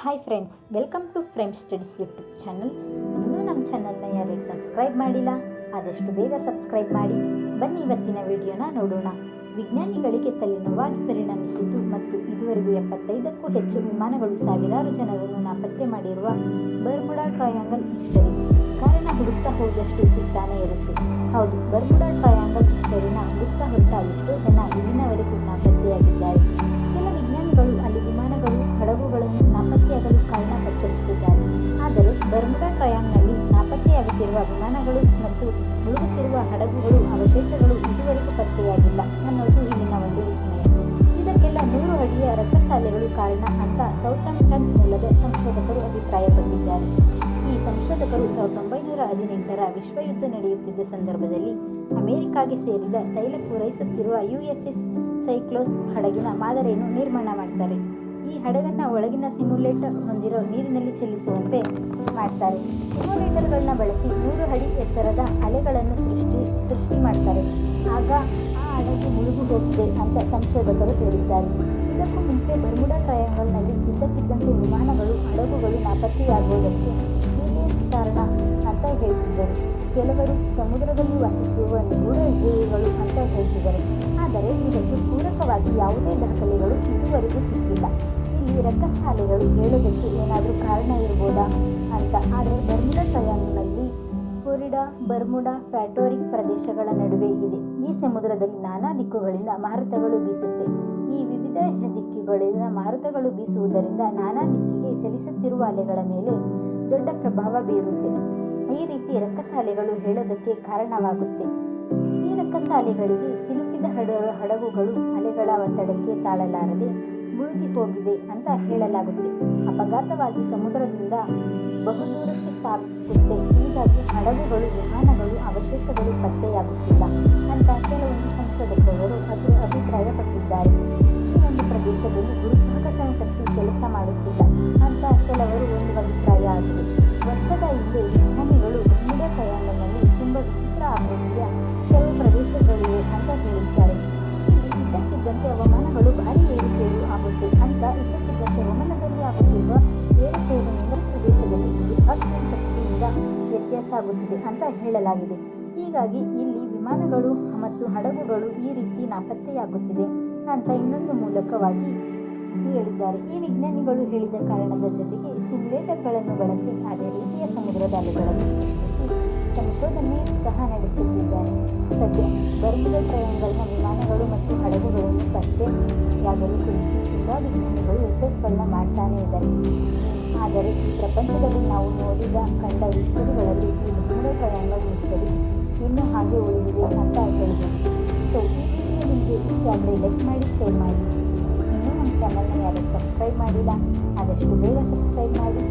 Hi friends welcome to Frame Studies YouTube channel ಇನ್ನೂ ನಮ್ಮ ಚಾನಲ್ನ ಯಾರು ಸಬ್ಸ್ಕ್ರೈಬ್ ಮಾಡಿಲ್ಲ, ಆದಷ್ಟು ಬೇಗ ಸಬ್ಸ್ಕ್ರೈಬ್ ಮಾಡಿ. ಬನ್ನಿ ಇವತ್ತಿನ ವಿಡಿಯೋನ ನೋಡೋಣ. ವಿಜ್ಞಾನಿಗಳಿಗೆ ತಲೆನೋವಾಗಿ ಪರಿಣಮಿಸಿತು ಮತ್ತು ಇದುವರೆಗೂ ಎಪ್ಪತ್ತೈದಕ್ಕೂ ಹೆಚ್ಚು ವಿಮಾನಗಳು ಸಾವಿರಾರು ಜನರನ್ನು ನಾಪತ್ತೆ ಮಾಡಿರುವ ಬರ್ಮುಡಾ ಟ್ರಯಾಂಗಲ್ ಹಿಸ್ಟರಿ. ಕಾರಣ ಹುಡುಕ್ತಾ ಹೋದಷ್ಟು ಸಿಗ್ತಾನೆ ಇರುತ್ತೆ. ಹೌದು, ಬರ್ಮುಡಾ ಟ್ರಯಾಂಗಲ್ ಹಿಸ್ಟರಿನ ಹುಡುಕ್ತಾ ಹುಡುಕ್ತಾ ಎಷ್ಟೋ ಜನ ಇಲ್ಲಿನವರೆಗೂ ನಾಪತ್ತೆಯಾಗಿದ್ದಾರೆ. ನಾಪತ್ತೆಯಾಗುತ್ತಿರುವ ವಿಮಾನಗಳು ಮತ್ತು ಮುಳುಗುತ್ತಿರುವ ಹಡಗುಗಳು ಅವಶೇಷಗಳು ಇದುವರೆಗೂ ಪತ್ತೆಯಾಗಿಲ್ಲ. ಅನ್ನೋದು ಇಲ್ಲಿನ ಒಂದು ವಿಸ್ಮಯ. ಇದಕ್ಕೆಲ್ಲ ನೂರು ಅಡಿಯ ರಕ್ತಸಾಲೆಗಳು ಕಾರಣ ಅಂತ ಸೌತಾಂಪ್ಟನ್ ಮೂಲದ ಸಂಶೋಧಕರು ಅಭಿಪ್ರಾಯಪಟ್ಟಿದ್ದಾರೆ. ಈ ಸಂಶೋಧಕರು ಸಾವಿರದ ಒಂಬೈನೂರ ಹದಿನೆಂಟರ ವಿಶ್ವಯುದ್ಧ ನಡೆಯುತ್ತಿದ್ದ ಸಂದರ್ಭದಲ್ಲಿ ಅಮೆರಿಕಾಗೆ ಸೇರಿದ ತೈಲ ಪೂರೈಸುತ್ತಿರುವ ಯು ಎಸ್ ಎಸ್ ಸೈಕ್ಲೋಸ್ ಹಡಗಿನ ಮಾದರಿಯನ್ನು ನಿರ್ಮಾಣ ಮಾಡ್ತಾರೆ. ಈ ಹಡಗನ್ನ ಒಳಗಿನ ಸಿಮ್ಯುಲೇಟರ್ ಹೊಂದಿರೋ ನೀರಿನಲ್ಲಿ ಚಲಿಸುವಂತೆ ಮಾಡ್ತಾರೆ. ಸಿಮ್ಯುಲೇಟರ್ಗಳನ್ನ ಬಳಸಿ ನೂರು ಅಡಿ ಎತ್ತರದ ಅಲೆಗಳನ್ನು ಸೃಷ್ಟಿ ಸೃಷ್ಟಿ ಮಾಡ್ತಾರೆ. ಆಗ ಆ ಹಡಗು ಮುಳುಗು ಹೋಗಿದೆ ಅಂತ ಸಂಶೋಧಕರು ಹೇಳಿದ್ದಾರೆ. ಇದಕ್ಕೂ ಮುಂಚೆ ಬರ್ಮುಡಾ ಟ್ರಯಾಂಗಲ್ನಲ್ಲಿ ಇದ್ದಕ್ಕಿದ್ದಂತೆ ವಿಮಾನಗಳು, ಹಡಗುಗಳು ನಾಪತ್ತೆಯಾಗುವುದಕ್ಕೆ ಏಲಿಯನ್ಸ್ ಕಾರಣ ಅಂತ ಹೇಳ್ತಿದ್ದರು. ಕೆಲವರು ಸಮುದ್ರದಲ್ಲಿ ವಾಸಿಸುವ ನಿಗೂಢ ಜೀವಿಗಳು ಅಂತ ಹೇಳ್ತಿದ್ದಾರೆ. ಆದರೆ ಇದಕ್ಕೆ ಪೂರಕವಾಗಿ ಯಾವುದೇ ದಾಖಲೆಗಳು ಇದುವರೆಗೂ ಸಿಕ್ಕಿಲ್ಲ ಇಲ್ಲಿ ರಕ್ಕಸಾಲೆಗಳು ಹೇಳೋದಕ್ಕೆ ಏನಾದರೂ ಕಾರಣ ಇರ್ಬೋದಾ ಅಂತ. ಆದರೆ ಬರ್ಮುಡಾ ಟ್ರಯಾಂಗಲ್ನಲ್ಲಿ ಫ್ಲೋರಿಡಾ, ಬರ್ಮುಡಾ ಫ್ಯಾಟೋರಿಕ್ ಪ್ರದೇಶಗಳ ನಡುವೆ ಇದೆ. ಈ ಸಮುದ್ರದಲ್ಲಿ ನಾನಾ ದಿಕ್ಕುಗಳಿಂದ ಮಾರುತಗಳು ಬೀಸುತ್ತೆ. ಈ ವಿವಿಧ ದಿಕ್ಕುಗಳಿಂದ ಮಾರುತಗಳು ಬೀಸುವುದರಿಂದ ನಾನಾ ದಿಕ್ಕಿಗೆ ಚಲಿಸುತ್ತಿರುವ ಅಲೆಗಳ ಮೇಲೆ ದೊಡ್ಡ ಪ್ರಭಾವ ಬೀರುತ್ತೆ. ಈ ರೀತಿ ರಕ್ಕಸಾಲೆಗಳು ಹೇಳೋದಕ್ಕೆ ಕಾರಣವಾಗುತ್ತೆ. ರಕ್ಕಸಾಲೆಗಳಿಗೆ ಸಿಲುಕಿದ ಹಡ ಹಡಗುಗಳು ಅಲೆಗಳ ಒತ್ತಡಕ್ಕೆ ತಾಳಲಾರದೆ ಮುಳುಗಿ ಹೋಗಿದೆ ಅಂತ ಹೇಳಲಾಗುತ್ತೆ. ಅಪಘಾತವಾಗಿ ಸಮುದ್ರದಿಂದ ಬಹುದೂರಕ್ಕೆ ಸಾಗುತ್ತೆ. ಹೀಗಾಗಿ ಹಡಗುಗಳು, ವಿಮಾನಗಳು, ಅವಶೇಷಗಳು ಪತ್ತೆಯಾಗುತ್ತಿಲ್ಲ ಅಂತ ಕೆಲವೊಂದು ಸಂಶೋಧಕರು ಅದು ಅಭಿಪ್ರಾಯಪಟ್ಟಿದ್ದಾರೆ. ಈ ಒಂದು ಪ್ರದೇಶದಲ್ಲಿ ಆಗುತ್ತೆ ಅಂತ ಇದ್ದಕ್ಕಿದ್ದಂತೆ ರೋಮನದಲ್ಲಿ ಆಗುತ್ತಿರುವ ಏರುಪೇರಿನಿಂದ ಪ್ರದೇಶದಲ್ಲಿ ಅಗ್ನಿ ಶಕ್ತಿಯಿಂದ ವ್ಯತ್ಯಾಸ ಆಗುತ್ತಿದೆ ಅಂತ ಹೇಳಲಾಗಿದೆ. ಹೀಗಾಗಿ ಇಲ್ಲಿ ವಿಮಾನಗಳು ಮತ್ತು ಹಡಗುಗಳು ಈ ರೀತಿ ನಾಪತ್ತೆಯಾಗುತ್ತಿದೆ ಅಂತ ಇನ್ನೊಂದು ಮೂಲಕವಾಗಿ ಹೇಳಿದ್ದಾರೆ. ಈ ವಿಜ್ಞಾನಿಗಳು ಹೇಳಿದ ಕಾರಣದ ಜೊತೆಗೆ ಸಿಮ್ಯುಲೇಟರ್ಗಳನ್ನು ಬಳಸಿ ಅದೇ ರೀತಿಯ ಸಮುದ್ರದ ಅಲೆಗಳನ್ನು ಸೃಷ್ಟಿಸಿ ಸಂಶೋಧನೆ ಸಹ ನಡೆಸುತ್ತಿದ್ದಾರೆ. ಸದ್ಯ ಬರ್ಮುಡಾ ಪ್ರಯಾಣಗಳನ್ನು ವಿಮಾನಗಳು ಮತ್ತು ಹಡಗುಗಳನ್ನು ಪತ್ತೆಯಾಗಲು ಕುರಿತು ತುಂಬ ವಿಜ್ಞಾನಿಗಳು ರಿಸರ್ಚ್ಗಳನ್ನ ಮಾಡ್ತಾನೇ ಇದ್ದಾರೆ. ಆದರೆ ಪ್ರಪಂಚದಲ್ಲಿ ನಾವು ನೋಡಿದ ಕಂಡ ವಿಷಯಗಳಲ್ಲಿ ಈ ಮೂರು ಟ್ರಯಾಂಗಲ್ ಹಿಸ್ಟರಿ ಇನ್ನೂ ಹಾಗೆ ಉಳಿದಿದೆ ಅಂತ ಹೇಳ್ಬೋದು. ಸೊ ಈ ವಿಡಿಯೋ ನಿಮಗೆ ಇಷ್ಟ ಆದರೆ ಲೈಕ್ ಮಾಡಿ ಶೇರ್ ಮಾಡಿ. ಇನ್ನೂ ನಮ್ಮ ಚಾನಲ್ನ ಯಾರು ಸಬ್ಸ್ಕ್ರೈಬ್ ಮಾಡಿಲ್ಲ, ಆದಷ್ಟು ಬೇಗ ಸಬ್ಸ್ಕ್ರೈಬ್ ಮಾಡಿ.